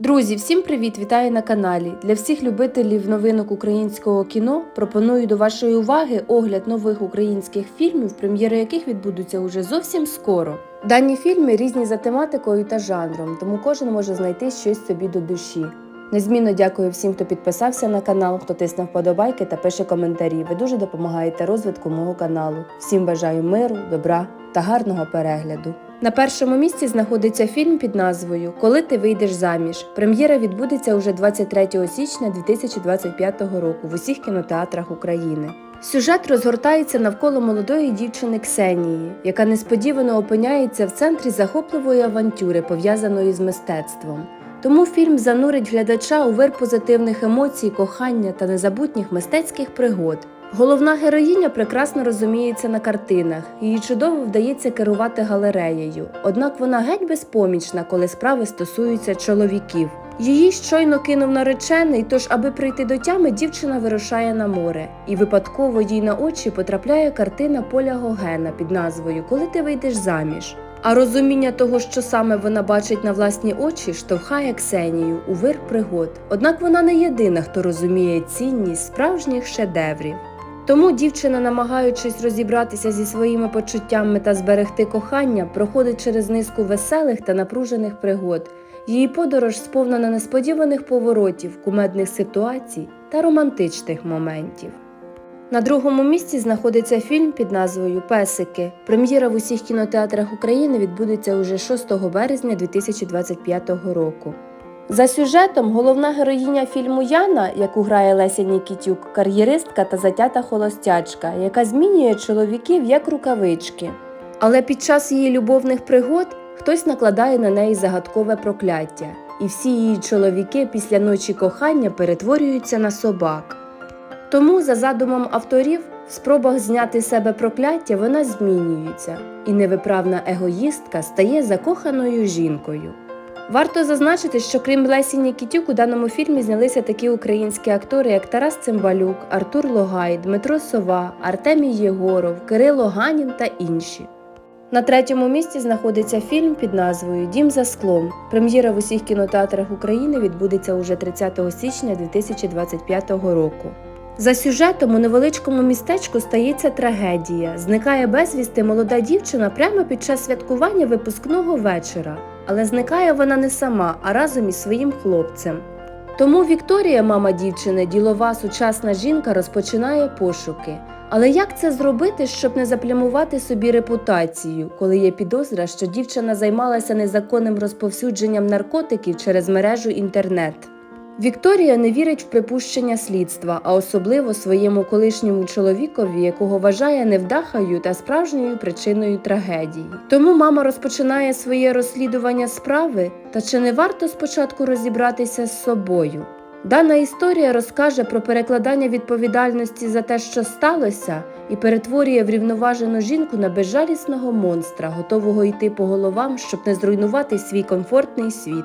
Друзі, всім привіт! Вітаю на каналі. Для всіх любителів новинок українського кіно пропоную до вашої уваги огляд нових українських фільмів, прем'єри яких відбудуться уже зовсім скоро. Дані фільми різні за тематикою та жанром, тому кожен може знайти щось собі до душі. Незмінно дякую всім, хто підписався на канал, хто тисне вподобайки та пише коментарі. Ви дуже допомагаєте розвитку мого каналу. Всім бажаю миру, добра та гарного перегляду. На першому місці знаходиться фільм під назвою Коли ти вийдеш заміж. Прем'єра відбудеться уже 23 січня 2025 року в усіх кінотеатрах України. Сюжет розгортається навколо молодої дівчини Ксенії, яка несподівано опиняється в центрі захопливої авантюри, пов'язаної з мистецтвом. Тому фільм занурить глядача у вир позитивних емоцій, кохання та незабутніх мистецьких пригод. Головна героїня прекрасно розуміється на картинах, їй чудово вдається керувати галереєю. Однак вона геть безпомічна, коли справи стосуються чоловіків. Її щойно кинув наречений, тож, аби прийти до тями, дівчина вирушає на море, і випадково їй на очі потрапляє картина Поля Гогена під назвою Коли ти вийдеш заміж. А розуміння того, що саме вона бачить на власні очі, штовхає Ксенію у вир пригод. Однак вона не єдина, хто розуміє цінність справжніх шедеврів. Тому дівчина, намагаючись розібратися зі своїми почуттями та зберегти кохання, проходить через низку веселих та напружених пригод. Її подорож сповнена несподіваних поворотів, кумедних ситуацій та романтичних моментів. На другому місці знаходиться фільм під назвою Песики. Прем'єра в усіх кінотеатрах України відбудеться уже 6 березня 2025 року. За сюжетом головна героїня фільму Яна, яку грає Леся Нікітюк, кар'єристка та затята холостячка, яка змінює чоловіків як рукавички. Але під час її любовних пригод хтось накладає на неї загадкове прокляття, і всі її чоловіки після ночі кохання перетворюються на собак. Тому, за задумом авторів, в спробах зняти з себе прокляття вона змінюється, і невиправна егоїстка стає закоханою жінкою. Варто зазначити, що крім Лесі Нікітюк, у даному фільмі знялися такі українські актори, як Тарас Цимбалюк, Артур Логай, Дмитро Сова, Артемій Єгоров, Кирило Ганін та інші. На третьому місці знаходиться фільм під назвою Дім за склом. Прем'єра в усіх кінотеатрах України відбудеться уже 30 січня 2025 року. За сюжетом у невеличкому містечку стається трагедія. Зникає безвісти молода дівчина прямо під час святкування випускного вечора. Але зникає вона не сама, а разом із своїм хлопцем. Тому Вікторія, мама дівчини, ділова сучасна жінка, розпочинає пошуки. Але як це зробити, щоб не заплямувати собі репутацію, коли є підозра, що дівчина займалася незаконним розповсюдженням наркотиків через мережу інтернет? Вікторія не вірить в припущення слідства, а особливо своєму колишньому чоловікові, якого вважає невдахою та справжньою причиною трагедії. Тому мама розпочинає своє розслідування справи, та чи не варто спочатку розібратися з собою? Дана історія розкаже про перекладання відповідальності за те, що сталося, і перетворює врівноважену жінку на безжалісного монстра, готового йти по головам, щоб не зруйнувати свій комфортний світ.